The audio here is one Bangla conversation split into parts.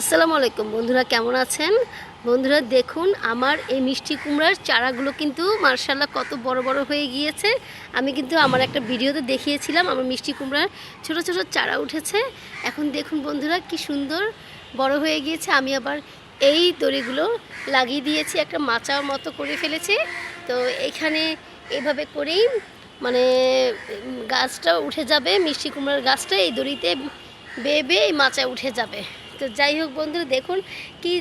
আসসালামু আলাইকুম, বন্ধুরা কেমন আছেন? বন্ধুরা দেখুন, আমার এই মিষ্টি কুমড়ার চারাগুলো কিন্তু মার্শাল্লাহ কত বড় বড় হয়ে গিয়েছে। আমি কিন্তু আমার একটা ভিডিওতে দেখিয়েছিলাম, আমার মিষ্টি কুমড়ার ছোট ছোট চারা উঠেছে। এখন দেখুন বন্ধুরা কি সুন্দর বড় হয়ে গিয়েছে। আমি আবার এই দড়িগুলো লাগিয়ে দিয়েছি, একটা মাচার মতো করে ফেলেছি। তো এখানে এভাবে করেই মানে গাছটা উঠে যাবে, মিষ্টি কুমড়ার গাছটা এই দড়িতে বেয়ে বেয়ে এই মাচায় উঠে যাবে। তো যাই হোক বন্ধুরা, দেখুন কি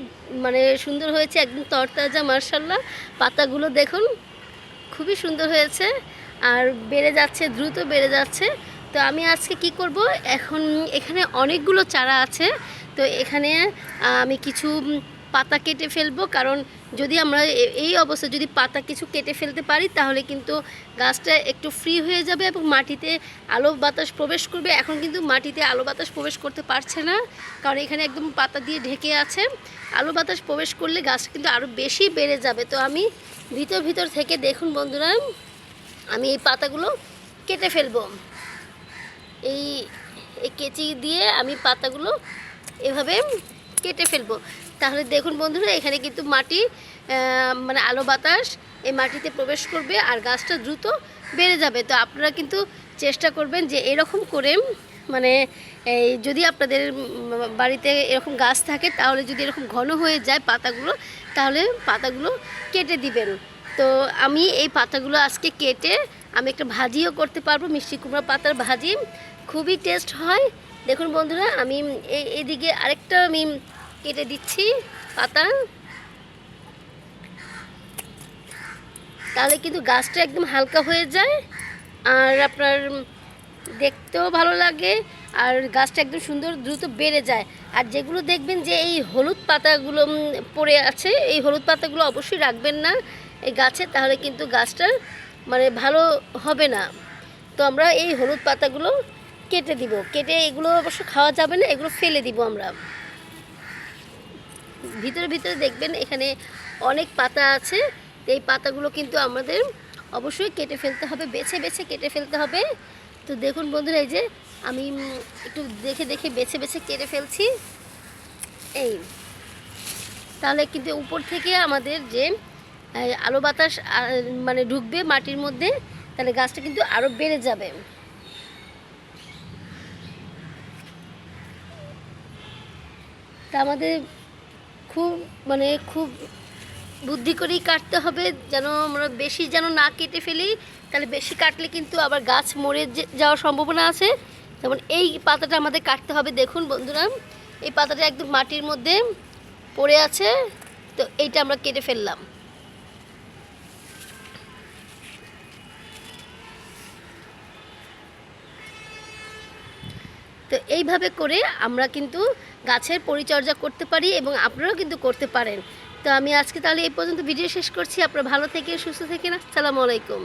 মানে সুন্দর হয়েছে, একদম তরতাজা মার্শাল্লাহ পাতাগুলো দেখুন, খুবই সুন্দর হয়েছে। আর বেড়ে যাচ্ছে, দ্রুত বেড়ে যাচ্ছে। তো আমি আজকে কি করব, এখন এখানে অনেকগুলো চারা আছে। তো এখানে আমি কিছু পাতা কেটে ফেলব, কারণ যদি আমরা এই অবস্থায় যদি পাতা কিছু কেটে ফেলতে পারি, তাহলে কিন্তু গাছটা একটু ফ্রি হয়ে যাবে এবং মাটিতে আলো বাতাস প্রবেশ করবে। এখন কিন্তু মাটিতে আলো বাতাস প্রবেশ করতে পারছে না, কারণ এখানে একদম পাতা দিয়ে ঢেকে আছে। আলো বাতাস প্রবেশ করলে গাছটা কিন্তু আরও বেশি বেড়ে যাবে। তো আমি ভিতর ভিতর থেকে দেখুন বন্ধুরা, আমি এই পাতাগুলো কেটে ফেলব। এই কেচি দিয়ে আমি পাতাগুলো এভাবে কেটে ফেলব। তাহলে দেখুন বন্ধুরা, এখানে কিন্তু মাটি মানে আলো বাতাস, এই মাটিতে প্রবেশ করবে আর গাছটা দ্রুত বেড়ে যাবে। তো আপনারা কিন্তু চেষ্টা করবেন যে এরকম করে মানে এই যদি আপনাদের বাড়িতে এরকম গাছ থাকে, তাহলে যদি এরকম ঘন হয়ে যায় পাতাগুলো, তাহলে পাতাগুলো কেটে দিবেন। তো আমি এই পাতাগুলো আজকে কেটে আমি একটা ভাজিও করতে পারব, মিষ্টি কুমড়া পাতার ভাজি। খুবই টেস্ট হয়। দেখুন বন্ধুরা, আমি এদিকে আরেকটা আমি কেটে দিচ্ছি, পাতা। তাহলে কিন্তু গাছটা একদম হালকা হয়ে যায়, আর আপনার দেখতেও ভালো লাগে, আর গাছটা একদম সুন্দর দ্রুত বেড়ে যায়। আর যেগুলো দেখবেন যে এই হলুদ পাতাগুলো পড়ে আছে, এই হলুদ পাতাগুলো অবশ্যই রাখবেন না এই গাছে, তাহলে কিন্তু গাছটা মানে ভালো হবে না। তো আমরা এই হলুদ পাতাগুলো কেটে দিব। কেটে এগুলো অবশ্য খাওয়া যাবে না, এগুলো ফেলে দিব আমরা। ভিতরে ভিতরে দেখবেন এখানে অনেক পাতা আছে এই পাতাগুলো কিন্তু আমাদের অবশ্যই কেটে ফেলতে হবে, বেছে বেছে কেটে ফেলতে হবে। তো দেখুন বন্ধুরা, এই যে আমি একটু দেখে দেখে বেছে বেছে কেটে ফেলছি। এই, তাহলে কিন্তু উপর থেকে আমাদের যে আলো বাতাস মানে ঢুকবে মাটির মধ্যে, তাহলে গাছটা কিন্তু আরও বেড়ে যাবে। তা আমাদের খুব মানে খুব বুদ্ধি করেই কাটতে হবে, যেন আমরা বেশি যেন না কেটে ফেলি, তাহলে বেশি কাটলে কিন্তু আবার গাছ মরে যাওয়ার সম্ভাবনা আছে। যেমন এই পাতাটা আমাদের কাটতে হবে। দেখুন বন্ধুরা, এই পাতাটা একদম মাটির মধ্যে পড়ে আছে, তো এইটা আমরা কেটে ফেললাম। তো এইভাবে করে আমরা কিন্তু গাছের পরিচর্যা করতে পারি এবং আপনারাও কিন্তু করতে পারেন। তো আমি আজকে তাহলে এই পর্যন্ত ভিডিও শেষ করছি। আপনারা ভালো থেকে সুস্থ থেকে আসসালামু আলাইকুম।